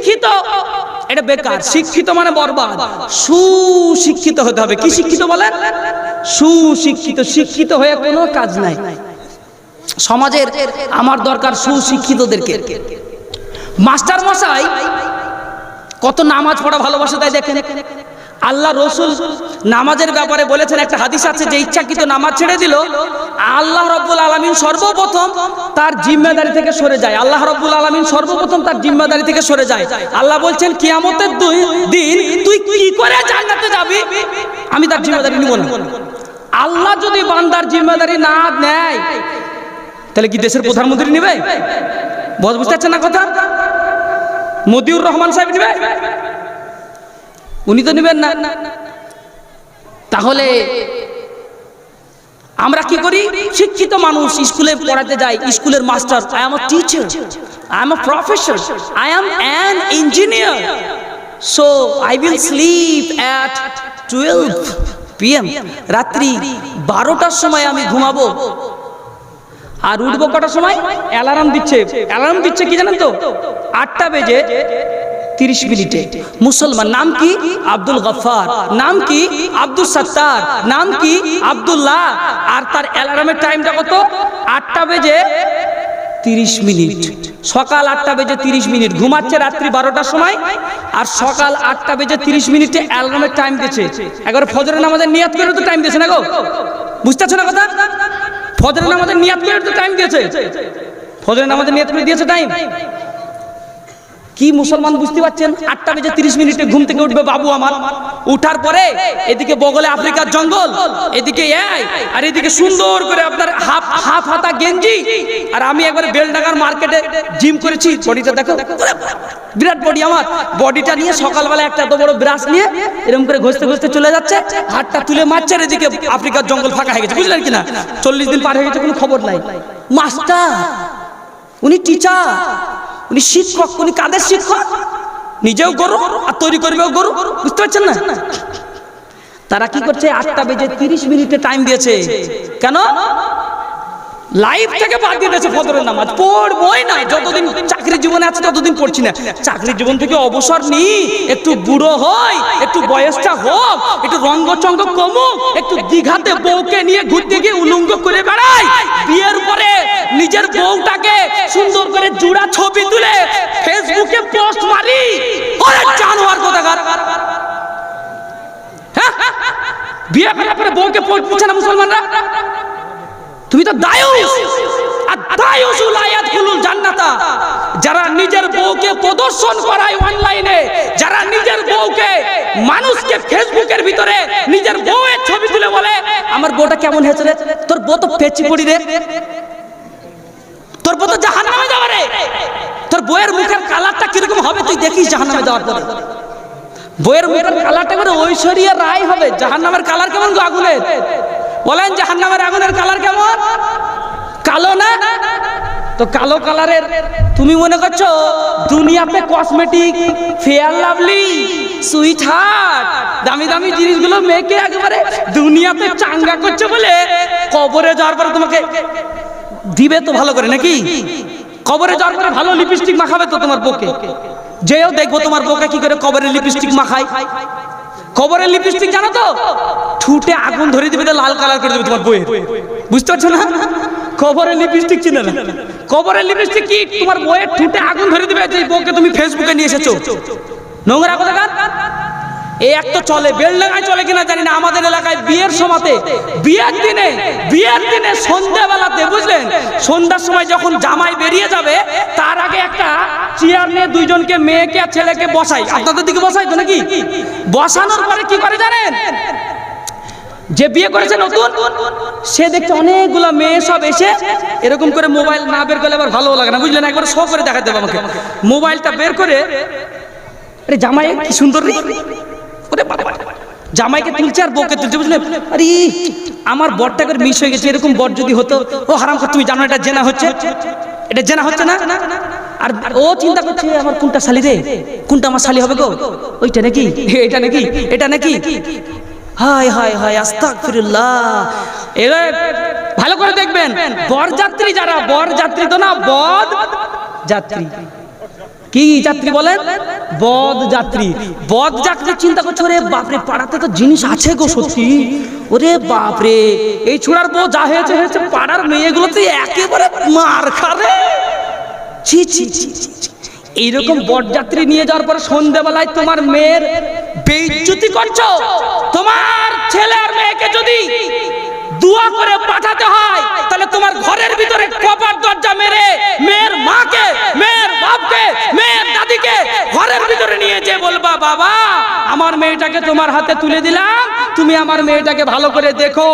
শিক্ষিত। এটা বেকার। শিক্ষিত মানে বরবাদ। সুশিক্ষিত হতে হবে। কি শিক্ষিত বলেন সুশিক্ষিত। শিক্ষিত হয়ে কোনো কাজ নাই। সমাজের আমার দরকার সুশিক্ষিতদেরকে। মাস্টার মশাই কত নামাজ পড়া ভালোবাসে তাই দেখেন। আল্লাহ রসুল নামাজের ব্যাপারে বলেছেন, একটা হাদিস আছে, যে ইচ্ছাকৃত নামাজ ছেড়ে দিল, আল্লাহ রব্বুল আলমিন সর্বপ্রথম তার জিম্মেদারি থেকে সরে যায়। আল্লাহ রব্বুল আলমিন সর্বপ্রথম তার জিম্মেদারি থেকে সরে যায়। আল্লাহ বলছেন, কিয়ামতের দুই দিন তুই কি করে জান্নাতে যাবি? আমি তার জিম্মেদারি নিব না। আল্লাহ যদি বান্দার জিম্মেদারি না নেয়, তাহলে কি দেশের প্রধানমন্ত্রী নেবে? বস, বুঝতে পারছেন না কথা? মদিউর রহমান সাহেব নেবে? উনি তো নেবেন না। তাহলে আমরা কি করি? শিক্ষিত মানুষ স্কুলে পড়াতে যাই স্কুলের master I am a teacher I am a professor I am an engineer so I will sleep at twelve PM রাত্রি বারোটার সময় আমি ঘুমাবো। আর উঠবো কটার সময়? অ্যালার্ম দিচ্ছে। অ্যালার্ম দিচ্ছে কি জানেন তো? আটটা বেজে তিরিশ মিনিটে। মুসলমান, নাম কি? আব্দুল গফার নাম কি? আব্দুল সত্তার। নাম কি? আব্দুল্লাহ। আর তার অ্যালার্মের টাইমটা কত? আটটা বেজে তিরিশ মিনিট। সকাল আটটা বেজে তিরিশ মিনিট। ঘুমাচ্ছে রাত্রি বারোটার সময়। আর সকাল আটটা বেজে তিরিশ মিনিটে অ্যালার্মের টাইম দিয়েছে। একবার ফজরের নামাজের নিয়াত করে তো টাইম দিয়েছে না গো? বুঝতে পারছ না কথা? ফজরের নামাজের নিয়াত করে তো টাইম দিয়েছে। ফজরের নামাজের নিয়াত করে দিয়েছে টাইম। কি মুসলমান বুঝতে পারছেন? আটটা বেজে তিরিশ মিনিটে ঘুম থেকে উঠবে বাবু আমার। উঠার পরে এদিকে বগলে আফ্রিকার জঙ্গল, এদিকে আর এদিকে সুন্দর করে আপনার হাফ হাফ হাতা গেঞ্জি। আর আমি একবার বেলডাঙ্গার মার্কেটে জিম করেছি, বডিটা দেখো। বিরাট বডি আমার। বডিটা নিয়ে সকালবেলা একটা এত বড় ব্রাশ নিয়ে এরকম করে ঘষতে ঘষতে চলে যাচ্ছে। হাতটা তুলে মারছে আর এদিকে আফ্রিকার জঙ্গল ফাঁকা হয়ে গেছে। বুঝলেন কিনা? চল্লিশ দিন পার হয়ে গেছে, কোনো খবর নাই। মাস্টার, উনি টিচার উনি শিক্ষক, উনি কাদের শিক্ষক? নিজেও গরু আর তৈরি করবেও গরু? বুঝতে পারছেন না? তারা কি করছে? আটটা বেজে তিরিশ মিনিটে টাইম দিয়েছে। কেন? লাইফ থেকে বাদ দিয়ে দিয়েছে ফজরের নামাজ। পড়বই না, যতদিন চাকরি জীবনে আছে ততদিন পড়ছি না। চাকরি জীবন থেকে অবসর নি, একটু বুড়ো হই, একটু বয়সটা হোক, একটু রঙ্গ চঙ্গ কমুক, একটু দিঘাতে বউকে নিয়ে ঘুরতে গিয়ে উলঙ্গ করে বেড়াই। বিয়ের পরে নিজের বউটাকে সুন্দর করে জুড়া ছবি তুলে ফেসবুকে পোস্ট মারি। ওরে জানোয়ার কোথাকার। হ্যাঁ? বিয়ে করার পরে বউকে পোস্ট মুসলমানরা? তুমি তো দায়ুস। আর দায়ুসুল আয়াতকুলুল জান্নাতা। যারা নিজের বউকে প্রদর্শন করায় অনলাইনে, যারা নিজের বউকে মানুষকে ফেসবুকের ভিতরে নিজের বউয়ের ছবি তুলে বলে, আমার বউটা কেমন হয়েছে রে? তোর বউ তো পেচি পড়ি রে। তোর বউ তো জাহান্নামে যাবে রে। তোর বউয়ের মুখের কালারটা কীরকম হবে তুই দেখিস জাহান্নামে যাওয়ার পরে। বইয়ের মুখের কালারটা করে ঐশ্বরিয়া রায় হবে। জাহান্নামের কালার কেমন আগুনের? বলেন জাহান্নামের আগুনের কালার কেমন? কালো না? তো কালো কালারের। তুমি মনে করছ দুনিয়াতে cosmetic fair lovely sweet heart দামি দামি জিনিসগুলো মেয়েকে একেবারে দুনিয়াতে চাঙ্গা করছে বলে কবরে যাওয়ার পরে তোমাকে দিবে তো ভালো করে নাকি? কবরে যাওয়ার পরে ভালো লিপস্টিক মাখাবে তো তোমার বউকে? যেও দেখব তোমার বউকে কি করে কবরে লিপস্টিক মাখায়। কবরের লিপস্টিক জানো তো? ঠুটে আগুন ধরে দিবে লাল কালার করে দেবে তোমার বইয়ের। বুঝতে পারছ না? কবরের লিপস্টিক চিনে না? কবরের লিপস্টিক কি? তোমার বইয়ের ঠুটে আগুন ধরে দিবে যে বউকে তুমি ফেসবুকে নিয়ে এসেছ। নোংরা কোথাকার এই এক তো চলে, বেলডাঙ্গায় চলে কিনা জানি না, আমাদের এলাকায় বিয়ের সময়তে বিয়ের দিনে বিয়ের দিনে সন্ধ্যাবেলাতে, বুঝলেন? সন্ধ্যার সময় যখন জামাই বেরিয়ে যাবে, তার আগে চেয়ার নিয়ে দুইজনকে মেয়েকে আর ছেলেকে বসাই। আপনাদের দিকে বসাই তো নাকি? বসানোর পরে কি করে জানেন? যে বিয়ে করেছে নতুন, সে দেখছে অনেকগুলো মেয়ে সব এসে এরকম করে মোবাইল না বের করলে আবার ভালো লাগে না, বুঝলেন? একবার শো করে দেখাতে হবে আমাকে। মোবাইলটা বের করে, আরে জামাই কি সুন্দর রে? ওরে জামাইকে তুলছে আর বউকে তুলছে বুঝলে আরে, আমার বরটা করে মিস হয়ে গেছে, এরকম বর যদি হতো, ও হারাম তুমি জানো এটা জেনা হচ্ছে? এটা জেনা হচ্ছে না? আর ও চিন্তা করছে, আমার কোনটা শালি রে? কোনটা আমার শালি হবে গো? ওইটা নাকি? এটা নাকি? এটা নাকি? হাই হাই হাই আস্তাগফিরুল্লাহ। এবার ভালো করে দেখবেন, বরযাত্রী যারা, বরযাত্রী তো না, বদ যাত্রী। কি যাত্রী বলেন? বদ যাত্রী। বদ যাত্রী চিন্তা করছ রে বাপরে, পাড়াতে তো জিনিস আছে গো সত্যি। ওরে বাপরে, এই ছোড়ার বউ যা হয়েছে হয়েছে, পাড়ার মেয়েগুলো তো একেবারে মার খাবে ছি ছি ছি। এইরকম বরযাত্রী নিয়ে যাওয়ার পরে সন্ধেবেলায় তোমার মেয়ের বেইজ্জতি করছ তোমার ছেলে আর মেয়েকে যদি দোয়া করে পাঠাতে হয়, তাহলে তোমার ঘরের ভিতরে কপার দরজা মেরে মেয়ের মাকে, মেয়ের বাপকে, মেয়ের দাদিকে ঘরের ভিতরে নিয়ে যে বলবা, বাবা, আমার মেয়েটাকে তোমার হাতে তুলে দিলাম। তুমি আমার মেয়েটাকে ভালো করে দেখো।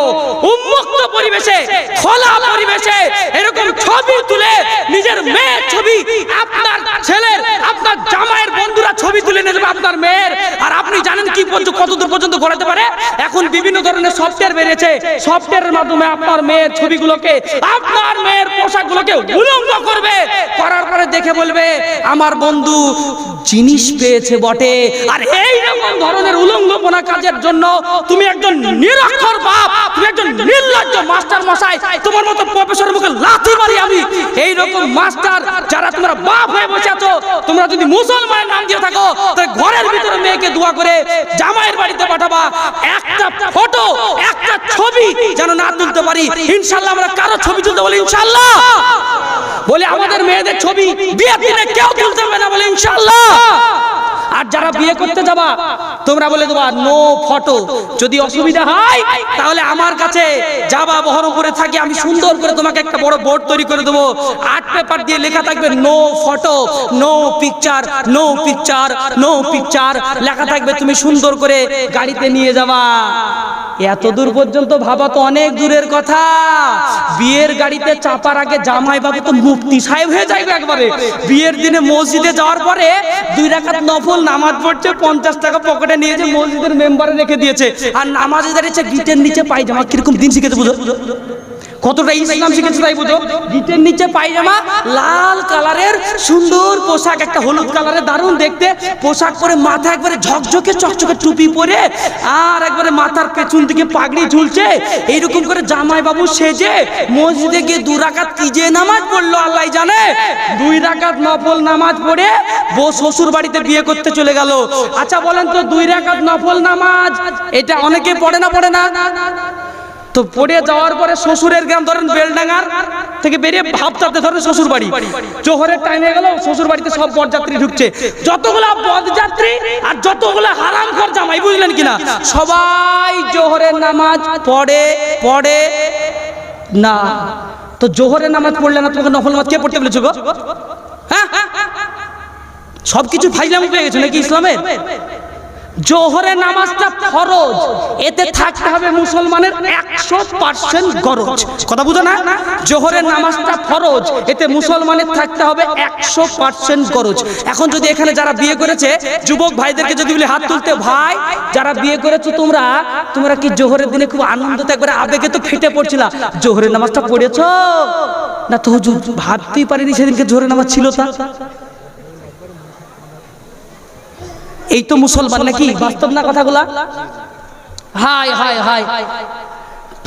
উন্মুক্ত পরিবেশে, খোলা পরিবেশে এরকম ছবি তুলে নিজের মেয়ের ছবি, আপনার ছেলের, আপনার জামাইয়ের বন্ধুরা ছবি তুলে নেবে আপনার মেয়ের। আর আপনি জানেন কি পর্যন্ত, কতদূর পর্যন্ত গড়াতে পারে? এখন বিভিন্ন ধরনের সফটওয়্যার বেরিয়েছে। সফটওয়্যারের মাধ্যমে আপনার মেয়ের ছবিগুলোকে, আপনার মেয়ের পোশাকগুলোকে উলঙ্গ করবে। করার পরে দেখে বলবে, আমার বন্ধু জিনিস পেয়েছে বটে। আর এই রকম ধরনের উলঙ্গপনা কাজের জন্য তুমি একজন নিরক্ষর বাপ, তুমি একজন নির্লজ্জ মাস্টার মশাই, তোমার মতো প্রফেসর মুখে লাথি মারি আমি। এই রকম মাস্টার যারা তোমরা বাপ হয়ে বসে আছো, তোমরা যদি মুসলমানের নাম দিয়ে থাকো, তাহলে ঘরের ভিতরে মেয়েকে দোয়া করে জামাইয়ের বাড়িতে পাঠাবা। একটা ফটো একটা ছবি যেন না তুলতে পারি। ইনশাল্লাহ আমরা কারও ছবি তুলতে বলি, ইনশাল্লাহ। বলে আমাদের মেয়েদের ছবি বিয়ের দিনে কেউ তুলতে পারবে না বলে, ইনশাল্লাহ। আর যারা বিয়ে করতে যাবা, তোমরা বলে দেবা নো ফটো যদি অসুবিধা হয়, তাহলে আমার কাছে যাবা, বহরমপুরে থাকি, আমি সুন্দর করে তোমাকে একটা বড় বোর্ড তৈরি করে দেবো। আর্ট পেপার দিয়ে লেখা থাকবে no photo no picture no picture no picture লেখা থাকবে, তুমি সুন্দর করে গাড়িতে নিয়ে যাবা। এত দূর পর্যন্ত ভাবা তো অনেক দূরের কথা। বিয়ের গাড়িতে চাপার আগে জামাই বাবু তো মুক্তি সাহেব হয়ে যাইবে একবারে। বিয়ের দিনে মসজিদে যাওয়ার পরে দুই রাকাত নফল নামাজ পড়ছে, পঞ্চাশ টাকা পকেটে নিয়ে যে মসজিদের মেম্বারে রেখে দিয়েছে। আর নামাজে দাঁড়িয়েছে গিটের নিচে পাই পায়জামা কীরকম দিন শিখেছে বুঝো? কতটা ইসলাম শিখেছে তাই বুঝো? গিটের নিচে পায়জামা, লাল কালারের সুন্দর পোশাক, একটা হলুদ কালারের দারুণ দেখতে। পোশাক পরে মাথা একবারে ঝকঝকে, চকচকে টুপি পরে, আর একবারে মাথার পেছন দিকে পাগড়ি ঝুলছে। এইরকম করে জামাই বাবু সেজে মসজিদে গিয়ে দু রাকাত কি যে নামাজ পড়ল আল্লাহ জানে। দুই রাকাত নফল নামাজ পড়ে বউ শ্বশুর বাড়িতে বিয়ে করতে চলে গেল। আচ্ছা বলেন তো, দুই রাকাত নফল নামাজ, এটা অনেকে পড়ে না পড়ে না? তো পড়ে যাওয়ার পরে শ্বশুরের গ্রাম ধরেন বেলডাঙ্গার থেকে বেরিয়ে ভাবতাতে ধরেন শ্বশুর বাড়ি জোহরের টাইমে গেল শ্বশুর বাড়িতে সব বরযাত্রী ঢুকছে। যতগুলো বরযাত্রী আর যতগুলো হারাম ঘর জামাই, বুঝলেন কিনা? সবাই জোহরের নামাজ পড়ে পড়ে। না, তো জোহরের নামাজ পড়লে না তোমাকে নফল নামাজ কে পড়তে বলেছ গো? হ্যাঁ? সব কিছু ফাইলাম পেয়ে গেছো নাকি ইসলামের? জোহরের নামাজটা ফরজ, এতে থাকতে হবে মুসলমানের একশো পার্সেন্ট গরজ। কথা বুঝো না? জোহরের নামাজটা ফরজ, এতে মুসলমানের থাকতে হবে একশো পার্সেন্ট গরজ। এখন যদি এখানে যারা বিয়ে করেছে, যুবক ভাইদেরকে যদি বলি, হাত তুলতে, ভাই, যারা বিয়ে করেছ তোমরা তোমরা কি জোহরের দিনে খুব আনন্দতে একবারে আবেগে তো ফেটে পড়ছিলা? জোহরের নামাজটা পড়েছ? না তো ভাবতেই পারিনি সেদিনকে জোহরের নামাজ ছিল তা। এই তো মুসলমান নাকি? বাস্তব না কথাগুলা? হাই হাই হাই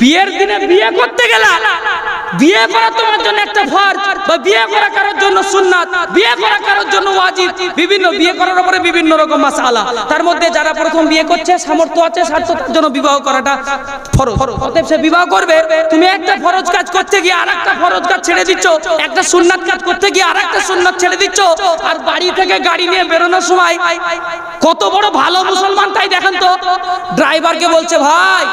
বিয়ের দিনে বিয়ে করতে গেলা। বিয়ে করা তোমার জন্য একটা ফরজ বা বিয়ে করা কারোর জন্য সুন্নাত, বিয়ে করা কারোর জন্য ওয়াজিব, বিভিন্ন বিয়ে করার উপরে বিভিন্ন রকম মাসালা। তার মধ্যে যারা প্রথম বিয়ে করছে, সামর্থ্য আছে স্বার্থতার জন্য বিবাহ করাটা ফরজ। অতএব সে বিবাহ করবে, তুমি একটা ফরজ কাজ করতে গিয়ে আরেকটা ফরজ কাজ ছেড়ে দিচ্ছ, একটা সুন্নাত কাজ করতে গিয়ে আরেকটা সুন্নাত ছেড়ে দিচ্ছ, আর বাড়ি থেকে গাড়ি নিয়ে বেরোনোর সময় কত বড় ভালো মুসলমান তাই দেখেন তো। ড্রাইভারকে বলছে, ভাই,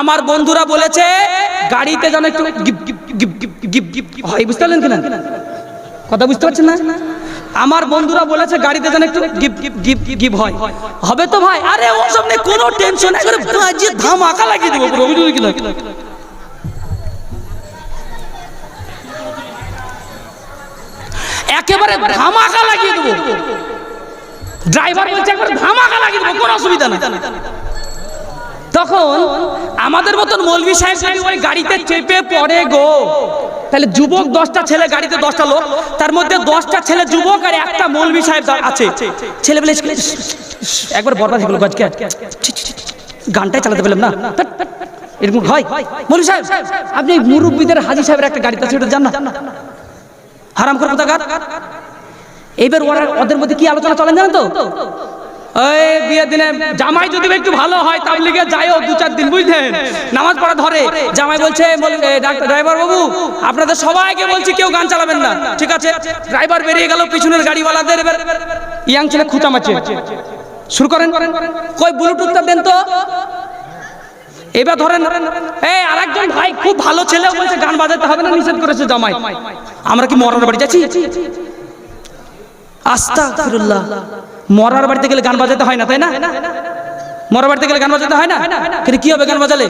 আমার বন্ধুরা বলেছে, গাড়িতে যেন একটু হয়, বুঝতে পারলেন কিনা? কথা বুঝতে পারছেন না? আমার বন্ধুরা বলেছে গাড়িতে যেন একটু হয়। হবে তো ভাই? আরে ও সব নিয়ে কোনো টেনশন নেই করে বাজিয়ে ধামাকা লাগিয়ে দেবো পুরো বুঝলি একেবারে ধামাকা লাগিয়ে দেবো। ড্রাইভার বলছে, একবার ধামাকা লাগিয়ে দেবো, কোনো অসুবিধা নেই। তখন আমাদের মতন মৌলভি সাহেব যদি ওই গাড়িতে চেপে পড়ে গো তাহলে যুবক দশটা ছেলে গাড়িতে দশটা লোক তার মধ্যে দশটা ছেলে যুবক আর একটা মৌলভি সাহেব আছে। ছেলে বলে একবার বরবাদ হয়ে গেল ছি, গানটাই চালাতে পেলাম না। এরকম হয়। মৌলভি সাহেব আপনি মুরব্বীদের হাজি সাহেবের একটা গাড়িতে আছে ওটা যান না? হারাম করে কোথাকার? এইবার ওরা ওদের মধ্যে কি আলোচনা চলেন জানেন তো? বিয়ের দিনে জামাই যদি একটু ভালো হয় দু চার দিন, বুঝলেন? নামাজ পড়া ধরে। জামাই বলছে আপনাদের সবাইকে বলছি কেউ গান চালাবেন না, ঠিক আছে? ড্রাইভার বেরিয়ে গেল, পিছনের গাড়িওয়ালাদের এবার ইয়াং ছেলে খুঁচা শুরু করেন। কই, ব্লুটুথটা দেন তো। এবার ধরেন এই আরেকজন ভাই খুব ভালো ছেলে বলছে গান বাজাতে হবে না, নিষেধ করেছে জামাই। আমরা কি মরার বাড়ি যাচ্ছি? আস্তাগফিরুল্লাহ। মরার বাড়িতে গেলে গান বাজাতে হয় না, তাই না? মরার বাড়িতে গেলে গান বাজাতে হয় না? কিন্তু কি হবে গান বাজালে?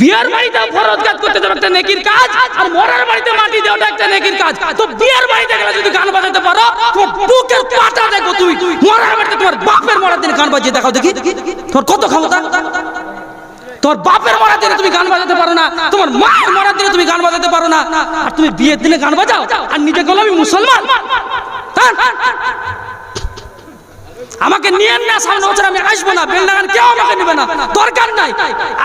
বিয়ার বাড়িতে ফরজ কাজ করতে যাবে একটা নেকির কাজ, আর মরার বাড়িতে মাটি দেওয়াটা একটা নেকির কাজ। তো বিয়ার বাড়িতে গেলে যদি গান বাজাতে পারো, তোমার বুকের পাটা দেখো তুমি। মরার বাড়িতে তোমার বাপের মরার দিনে গান বাজিয়ে দেখাও দেখি। তোমার কত ক্ষমতা? তোর বাপের মরার দিনে তুমি গান বাজাতে পারো না, তোমার মায়ের মরার দিনে তুমি গান বাজাতে পারো না। আর তুমি বিয়ের দিনে গান বাজাও, আর নিজে গেলো আমি মুসলমান। হ্যাঁ? আমাকে নিয়ে না, সামনে বছর আমি আসব না বেলডাগান কেউ আমাকে নেবে না, দরকার নাই।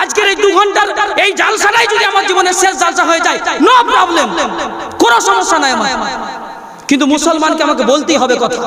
আজকের এই দু ঘণ্টার এই জালসাটাই যদি আমার জীবনের শেষ জালসা হয়ে যায় নো প্রবলেম কোনো সমস্যা নাই আমার। কিন্তু মুসলমানকে আমাকে বলতেই হবে কথা।